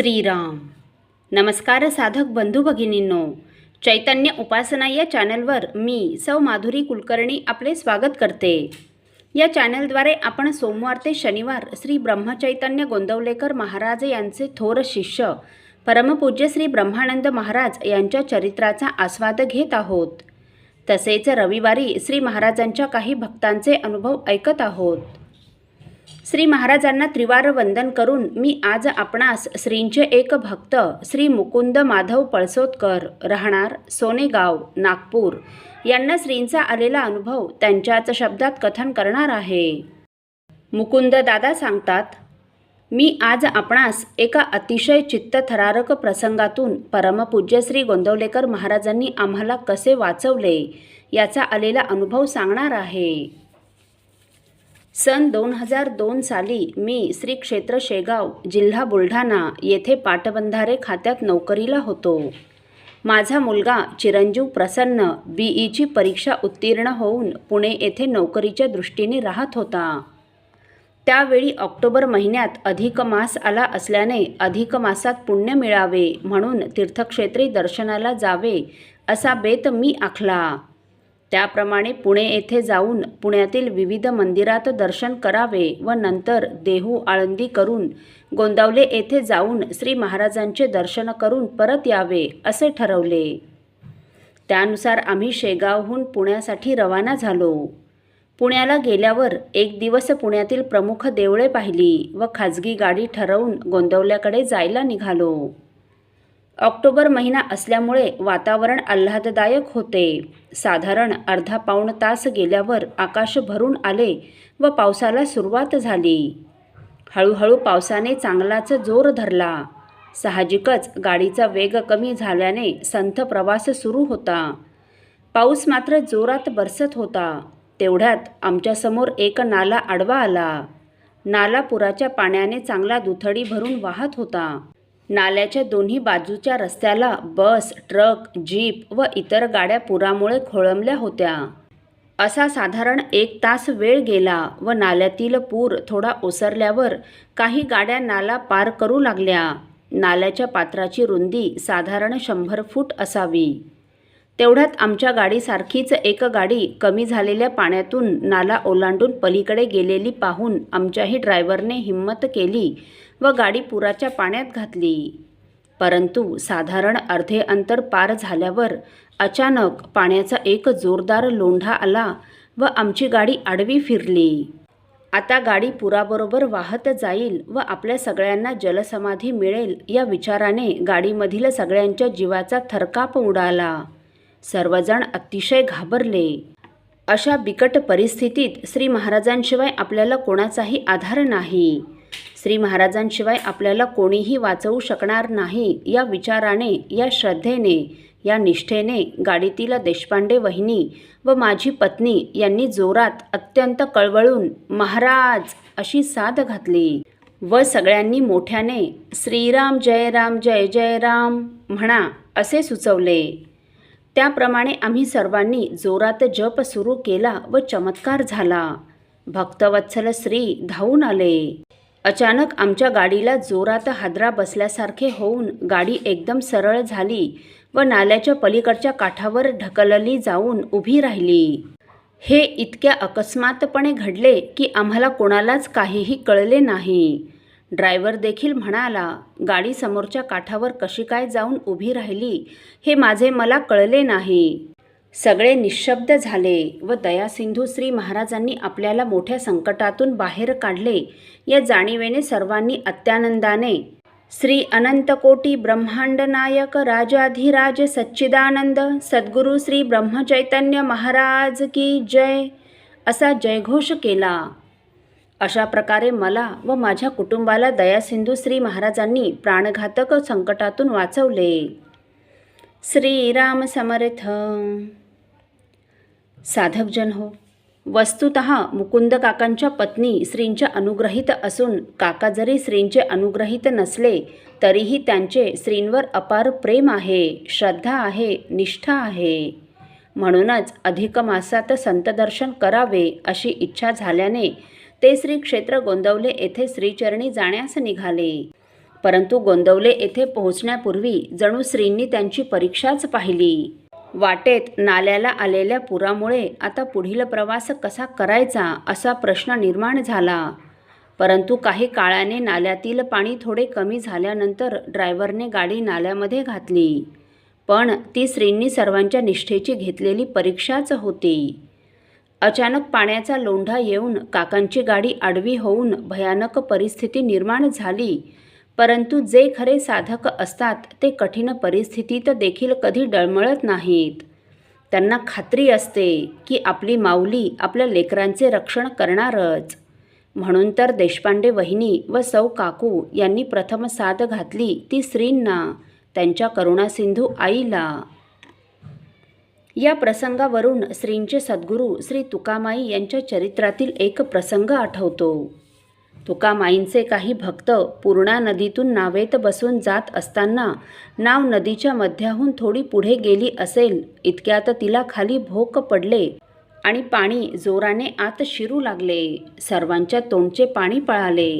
श्रीराम. नमस्कार साधक बंधू भगिनींनो. चैतन्य उपासना या चॅनलवर मी सौ माधुरी कुलकर्णी आपले स्वागत करते. या चॅनलद्वारे आपण सोमवार ते शनिवार श्री ब्रह्मचैतन्य गोंदवलेकर महाराज यांचे थोर शिष्य परमपूज्य श्री ब्रह्मानंद महाराज यांच्या चरित्राचा आस्वाद घेत आहोत. तसेच रविवारी श्री महाराजांच्या काही भक्तांचे अनुभव ऐकत आहोत. श्री महाराजांना त्रिवार वंदन करून मी आज आपणास श्रींचे एक भक्त श्री मुकुंद माधव पळसोतकर राहणार सोनेगाव नागपूर. यांना श्रींचा आलेला अनुभव त्यांच्याच शब्दात कथन करणार आहे. मुकुंद दादा सांगतात मी आज आपणास एका अतिशय चित्तथरारक प्रसंगातून परमपूज्य श्री गोंदवलेकर महाराजांनी आम्हाला कसे वाचवले याचा आलेला अनुभव सांगणार आहे. सन दोन हजार दोन साली मी श्री क्षेत्र शेगाव जिल्हा बुलढाणा येथे पाटबंधारे खात्यात नोकरीला होतो. माझा मुलगा चिरंजीव प्रसन्न बी ईची परीक्षा उत्तीर्ण होऊन पुणे येथे नोकरीच्या दृष्टीने राहत होता. त्यावेळी ऑक्टोबर महिन्यात अधिक मास आला असल्याने अधिक मासात पुण्य मिळावे म्हणून तीर्थक्षेत्री दर्शनाला जावे असा बेत मी आखला. त्याप्रमाणे पुणे येथे जाऊन पुण्यातील विविध मंदिरात दर्शन करावे व नंतर देहू आळंदी करून गोंदावले येथे जाऊन श्री महाराजांचे दर्शन करून परत यावे असे ठरवले. त्यानुसार आम्ही शेगावहून पुण्यासाठी रवाना झालो. पुण्याला गेल्यावर एक दिवस पुण्यातील प्रमुख देवळे पाहिली व खाजगी गाडी ठरवून गोंदवल्याकडे जायला निघालो. ऑक्टोबर महिना असल्यामुळे वातावरण आल्हाददायक होते. साधारण अर्धा पाऊण तास गेल्यावर आकाश भरून आले व पावसाला सुरुवात झाली. हळूहळू पावसाने चांगलाच जोर धरला. साहजिकच गाडीचा वेग कमी झाल्याने संथ प्रवास सुरू होता. पाऊस मात्र जोरात बरसत होता. तेवढ्यात आमच्यासमोर एक नाला आडवा आला. नाला पुराच्या पाण्याने चांगला दुथडी भरून वाहत होता. नाल्याच्या दोन्ही बाजूच्या रस्त्याला बस ट्रक जीप व इतर गाड्या पुरामुळे खोळंबल्या होत्या. असा साधारण एक तास वेळ गेला व नाल्यातील पूर थोडा ओसरल्यावर काही गाड्या नाला पार करू लागल्या. नाल्याच्या पात्राची रुंदी साधारण शंभर फूट असावी. तेवढ्यात आमच्या गाडीसारखीच एक गाडी कमी झालेल्या पाण्यातून नाला ओलांडून पलीकडे गेलेली पाहून आमच्याही ड्रायव्हरने हिंमत केली व गाडी पुराच्या पाण्यात घातली. परंतु साधारण अर्धे अंतर पार झाल्यावर अचानक पाण्याचा एक जोरदार लोंढा आला व आमची गाडी आडवी फिरली. आता गाडी पुराबरोबर वाहत जाईल व आपल्या सगळ्यांना जलसमाधी मिळेल या विचाराने गाडीमधील सगळ्यांच्या जीवाचा थरकाप उडाला. सर्वजण अतिशय घाबरले. अशा बिकट परिस्थितीत श्री महाराजांशिवाय आपल्याला कोणाचाही आधार नाही. श्री महाराजांशिवाय आपल्याला कोणीही वाचवू शकणार नाही या विचाराने या श्रद्धेने या निष्ठेने गाडीतील देशपांडे वहिनी व माझी पत्नी यांनी जोरात अत्यंत कळवळून महाराज अशी साथ घातली. व सगळ्यांनी मोठ्याने श्रीराम जय राम जय जय राम म्हणा असे सुचवले. त्याप्रमाणे आम्ही सर्वांनी जोरात जप सुरू केला व चमत्कार झाला. भक्तवत्सल श्री धावून आले. अचानक आमच्या गाडीला जोरात हादरा बसल्यासारखे होऊन गाडी एकदम सरळ झाली व नाल्याच्या पलीकडच्या काठावर ढकलली जाऊन उभी राहिली. हे इतक्या अकस्मातपणे घडले की आम्हाला कोणालाच काहीही कळले नाही. ड्रायव्हर देखील म्हणाला गाडी समोरच्या काठावर कशी काय जाऊन उभी राहिली हे माझे मला कळले नाही. सगळे निशब्द झाले व दयासिंधू श्री महाराजांनी आपल्याला मोठ्या संकटातून बाहेर काढले या जाणीवेने सर्वांनी अत्यानंदाने श्री अनंतकोटी ब्रह्मांड नायक राजाधिराज सच्चिदानंद सद्गुरू श्री ब्रह्मचैतन्य महाराज की जय असा जयघोष केला. अशा प्रकारे मला व माझ्या कुटुंबाला दयासिंधू श्री महाराजांनी प्राणघातक संकटातून वाचवले. श्रीराम समर्थ. साधकजन हो वस्तुत मुकुंद काकांच्या पत्नी श्रींच्या अनुग्रहित असून काका जरी श्रींचे अनुग्रहित नसले तरीही त्यांचे श्रींवर अपार प्रेम आहे श्रद्धा आहे निष्ठा आहे. म्हणूनच अधिक मासात संतदर्शन करावे अशी इच्छा झाल्याने ते श्री क्षेत्र गोंदवले येथे श्रीचरणी जाण्यास निघाले. परंतु गोंदवले येथे पोहोचण्यापूर्वी जणू श्रींनी त्यांची परीक्षाच पाहिली. वाटेत नाल्याला आलेल्या पुरामुळे आता पुढील प्रवास कसा करायचा असा प्रश्न निर्माण झाला. परंतु काही काळाने नाल्यातील पाणी थोडे कमी झाल्यानंतर ड्रायव्हरने गाडी नाल्यामध्ये घातली. पण ती श्रींनी सर्वांच्या निष्ठेची घेतलेली परीक्षाच होती. अचानक पाण्याचा लोंढा येऊन काकांची गाडी आडवी होऊन भयानक परिस्थिती निर्माण झाली. परंतु जे खरे साधक असतात ते कठीण परिस्थितीत देखील कधी डळमळत नाहीत. त्यांना खात्री असते की आपली माऊली आपल्या लेकरांचे रक्षण करणारच. म्हणून तर देशपांडे वहिनी व सौ काकू यांनी प्रथम साद घातली ती स्त्रींना त्यांच्या करुणासिंधू आईला. या प्रसंगावरून श्रींचे सद्गुरू श्री तुकामाई यांच्या चरित्रातील एक प्रसंग आठवतो. तुकामाईंचे काही भक्त पूर्णा नदीतून नावेत बसून जात असताना नाव नदीच्या मध्याहून थोडी पुढे गेली असेल इतक्यात तिला खाली भोक पडले आणि पाणी जोराने आत शिरू लागले. सर्वांच्या तोंडचे पाणी पळाले.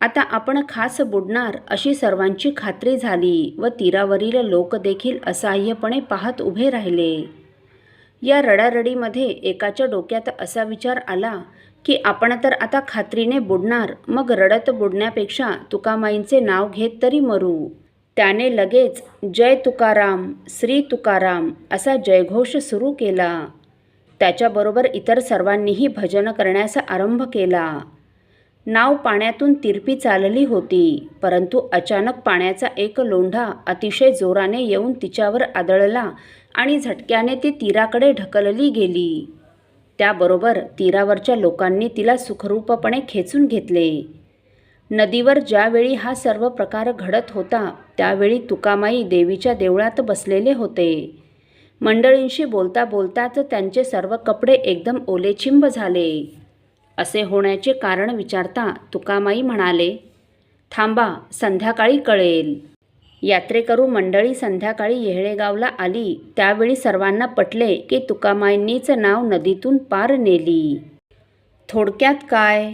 आता आपण खास बुडणार अशी सर्वांची खात्री झाली व तीरावरील लोक देखील असहाय्यपणे पाहत उभे राहिले. या रडारडीमध्ये एकाच्या डोक्यात असा विचार आला की आपण तर आता खात्रीने बुडणार मग रडत बुडण्यापेक्षा तुकामाईंचे नाव घेत तरी मरू. त्याने लगेच जय तुकाराम श्री तुकाराम असा जयघोष सुरू केला. त्याच्याबरोबर इतर सर्वांनीही भजन करण्यास आरंभ केला. नाव पाण्यातून तिरपी चालली होती परंतु अचानक पाण्याचा एक लोंढा अतिशय जोराने येऊन तिच्यावर आदळला आणि झटक्याने ती तीराकडे ढकलली गेली. त्याबरोबर तीरावरच्या लोकांनी तिला सुखरूपपणे खेचून घेतले. नदीवर ज्यावेळी हा सर्व प्रकार घडत होता त्यावेळी तुकामाई देवीच्या देवळात बसलेले होते. मंडळींशी बोलता बोलताच त्यांचे सर्व कपडे एकदम ओलेचिंब झाले. असे होण्याचे कारण विचारता तुकामाई म्हणाले थांबा संध्याकाळी कळेल. यात्रेकरू मंडळी संध्याकाळी येहळेगावला आली. त्यावेळी सर्वांना पटले की तुकामाईंनीच नाव नदीतून पार नेली. थोडक्यात काय?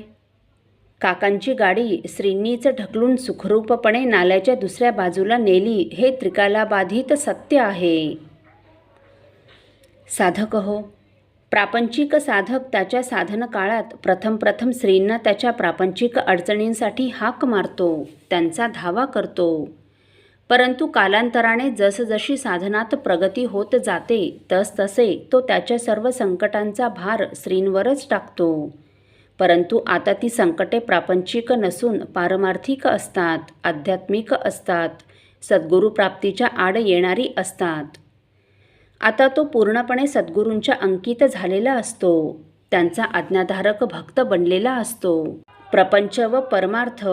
काकांची गाडी श्रींनीच ढकलून सुखरूपपणे नाल्याच्या दुसऱ्या बाजूला नेली. हे त्रिकालाबाधित सत्य आहे. साधक हो प्रापंचिक साधक त्याच्या साधन काळात प्रथम प्रथम स्त्रींना त्याच्या प्रापंचिक अडचणींसाठी हाक मारतो त्यांचा धावा करतो. परंतु कालांतराने जसजशी साधनात प्रगती होत जाते तसतसे तो त्याच्या सर्व संकटांचा भार स्त्रींवरच टाकतो. परंतु आता ती संकटे प्रापंचिक नसून पारमार्थिक असतात आध्यात्मिक असतात सद्गुरुप्राप्तीच्या आड येणारी असतात. आता तो पूर्णपणे सद्गुरूंच्या अंकित झालेला असतो. त्यांचा आज्ञाधारक भक्त बनलेला असतो. प्रपंच व परमार्थ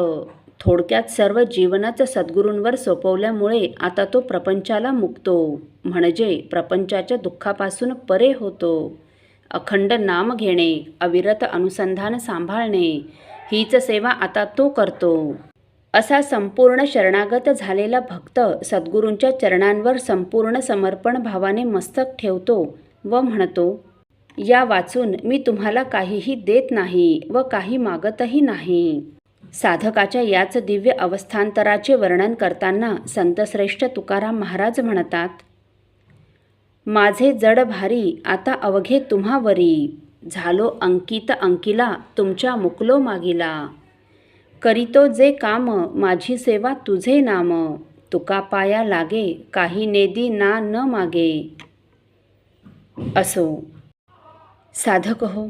थोडक्यात सर्व जीवनच सद्गुरूंवर सोपवल्यामुळे आता तो प्रपंचाला मुक्तो. म्हणजे प्रपंचाच्या दुःखापासून परे होतो. अखंड नाम घेणे अविरत अनुसंधान सांभाळणे हीच सेवा आता तो करतो. असा संपूर्ण शरणागत झालेला भक्त सद्गुरूंच्या चरणांवर संपूर्ण समर्पण भावाने मस्तक ठेवतो व म्हणतो या वाचून मी तुम्हाला काहीही देत नाही व काही मागतही नाही. साधकाच्या याच दिव्य अवस्थांतराचे वर्णन करताना संतश्रेष्ठ तुकाराम महाराज म्हणतात माझे जड भारी आता अवघे तुम्हावरी झालो अंकित अंकिला तुमच्या मुकलो मागिला. करीतो जे काम माझी सेवा तुझे नाम. तुका पाया लागे काही नेदी ना न मागे. असो. साधक हो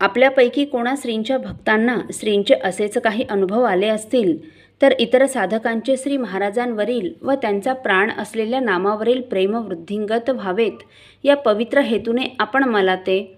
आपल्यापैकी कोणा श्रींच्या भक्तांना श्रींचे असेच काही अनुभव आले असतील तर इतर साधकांचे श्री महाराजांवरील व त्यांचा प्राण असलेल्या नामावरील प्रेम वृद्धिंगत व्हावेत या पवित्र हेतूने आपण मला ते